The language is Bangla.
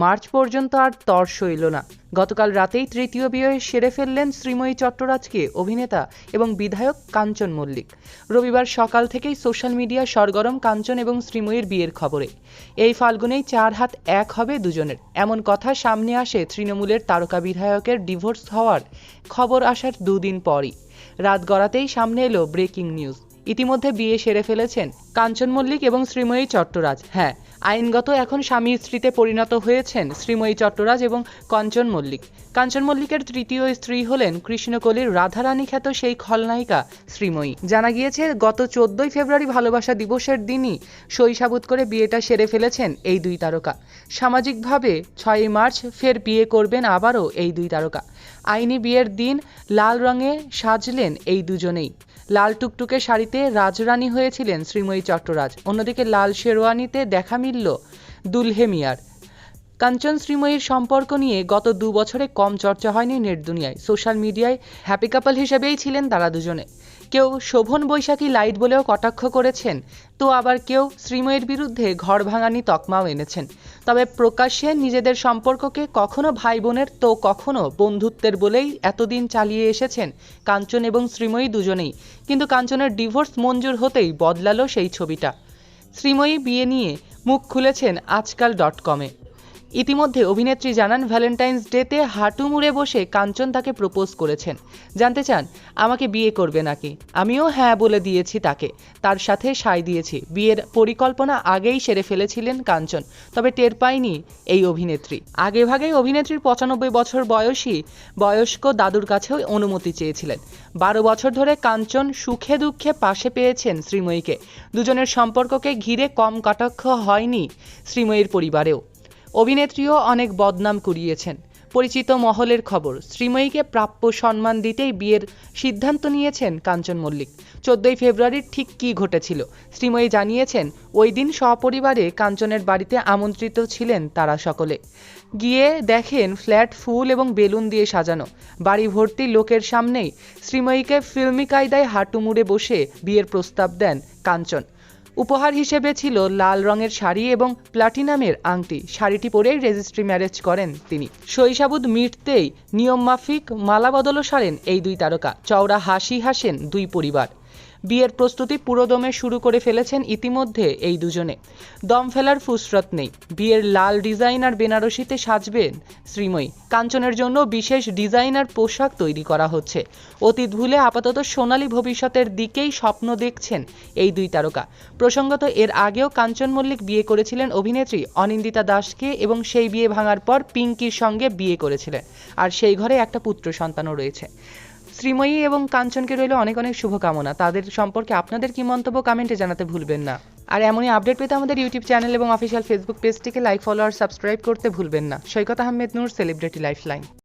মার্চ পর্যন্ত আর তর সইল না। গতকাল রাতেই তৃতীয় বিয়ে সেরে ফেললেন শ্রীময়ী চট্টরাজকে অভিনেতা এবং বিধায়ক কাঞ্চন মল্লিক। রবিবার সকাল থেকেই সোশ্যাল মিডিয়া সরগরম কাঞ্চন এবং শ্রীময়ীর বিয়ের খবরে। এই ফাল্গুনেই চার হাত এক হবে দুজনের। এমন কথা সামনে আসে তৃণমূলের তারকা বিধায়কের ডিভোর্স হওয়ার খবর আসার দুদিন পরই। রাত গড়াতেই সামনে এলো ব্রেকিং নিউজ। ইতিমধ্যে বিয়ে সেরে ফেলেছেন কাঞ্চন মল্লিক এবং শ্রীময়ী চট্টরাজ। হ্যাঁ আইনগত এখন স্বামী স্ত্রীতে পরিণত হয়েছেন শ্রীময়ী চট্টরাজ এবং কাঞ্চন মল্লিক। কাঞ্চন মল্লিকের তৃতীয় স্ত্রী হলেন কৃষ্ণকলির রাধারানী খ্যাত সেই খলনায়িকা শ্রীময়ী। জানা গিয়েছে, গত চোদ্দই ফেব্রুয়ারি ভালোবাসা দিবসের দিনই শৈশাবুত করে বিয়েটা সেরে ফেলেছেন এই দুই তারকা। সামাজিকভাবে ছয়ই মার্চ ফের বিয়ে করবেন আবারও এই দুই তারকা। আইনি বিয়ের দিন লাল রঙে সাজলেন এই দুজনেই। লাল টুকটুকে শাড়িতে রাজরানী হয়েছিলেন শ্রীময়ী চট্টরাজ। অন্যদিকে লাল শেরওয়ানিতে দেখা মিলল দুলহে মিয়ার। কাঞ্চন শ্রীময়ীর সম্পর্ক নিয়ে গত দু বছরে কম চর্চা হয়নি নেট দুনিয়ায়। সোশ্যাল মিডিয়ায় হ্যাপি কাপল হিসেবেই ছিলেন তারা দুজনে। কেউ শোভন বৈশাখী লাইট বলেও কটাক্ষ করেছেন, তো আবার কেউ শ্রীময়ীর বিরুদ্ধে ঘর ভাঙানি তকমাও এনেছেন। তবে প্রকাশ্যে নিজেদের সম্পর্ককে কখনো ভাই বোনের তো কখনো বন্ধুত্বের বলেই এতদিন চালিয়ে এসেছেন কাঞ্চন এবং শ্রীময়ী দুজনেই। কিন্তু কাঞ্চনের ডিভোর্স মঞ্জুর হতেই বদলালো সেই ছবিটা। শ্রীময়ী বিয়ে নিয়ে মুখ খুলেছেন আজকাল ডট কমে। ইতিমধ্যে অভিনেত্রী জানান ভ্যালেন্টাইন্স ডেতে হাঁটু মুড়ে বসে কাঞ্চন তাকে প্রপোজ করেছেন। জানতে চান, আমাকে বিয়ে করবে নাকি? আমিও হ্যাঁ বলে দিয়েছি তাকে। তার সাথে সায় দিয়েছি। বিয়ের পরিকল্পনা আগেই সেরে ফেলেছিলেন কাঞ্চন, তবে টের পায়নি এই অভিনেত্রী। আগেভাগেই অভিনেত্রীর পঁচানব্বই বছর বয়সী বয়স্ক দাদুর কাছেও অনুমতি চেয়েছিলেন। বারো বছর ধরে কাঞ্চন সুখে দুঃখে পাশে পেয়েছেন শ্রীময়ীকে। দুজনের সম্পর্ককে ঘিরে কম কটাক্ষ হয়নি শ্রীময়ীর পরিবারেও। অভিনেত্রীও অনেক বদনাম কুড়িয়েছেন। পরিচিত মহলের খবর, শ্রীময়ীকে প্রাপ্য সম্মান দিতেই বিয়ের সিদ্ধান্ত নিয়েছেন কাঞ্চন মল্লিক। চোদ্দই ফেব্রুয়ারির ঠিক কী ঘটেছিল? শ্রীময়ী জানিয়েছেন, ওই দিন সপরিবারে কাঞ্চনের বাড়িতে আমন্ত্রিত ছিলেন তারা সকলে। গিয়ে দেখেন ফ্ল্যাট ফুল এবং বেলুন দিয়ে সাজানো। বাড়ি ভর্তি লোকের সামনেই শ্রীময়ীকে ফিল্মি কায়দায় হাঁটু মুড়ে বসে বিয়ের প্রস্তাব দেন কাঞ্চন। উপহার হিসেবে ছিল লাল রঙের শাড়ি এবং প্লাটিনামের আংটি। শাড়িটি পরেই রেজিস্ট্রি ম্যারেজ করেন তিনি। শৈশাবুদ মিটতেই নিয়মমাফিক মালা বদলও সারেন এই দুই তারকা। চওড়া হাসি হাসেন দুই পরিবার। বিয়ের প্রস্তুতি পুরোদমে শুরু করে ফেলেছেন ইতিমধ্যে এই দুজনে। দম ফেলার ফুসরত নেই। বিয়ের লাল ডিজাইনার বেনারসিতে সাজবেন শ্রীময়ী। কাঞ্চনের জন্য বিশেষ ডিজাইনার পোশাক তৈরি করা হচ্ছে। অতীত ভুলে আপাতত সোনালী ভবিষ্যতের দিকেই স্বপ্ন দেখছেন এই দুই তারকা। প্রসঙ্গত এর আগেও কাঞ্চন মল্লিক বিয়ে করেছিলেন অভিনেত্রী অনিন্দিতা দাসকে এবং সেই বিয়ে ভাঙার পর পিঙ্কির সঙ্গে বিয়ে করেছিলেন। আর সেই ঘরে একটা পুত্র সন্তানও রয়েছে। শ্রীময়ী এবং কাঞ্চনকে রইল অনেক অনেক শুভকামনা। তাদের সম্পর্কে আপনাদের কি মন্তব্য কমেন্টে জানাতে ভুলবেন না। আর এমনই আপডেট পেতে আমাদের ইউটিউব চ্যানেল এবং অফিসিয়াল ফেসবুক পেজটিকে লাইক ফলো আর সাবস্ক্রাইব করতে ভুলবেন না। Saikat Ahmed Noor celebrity life line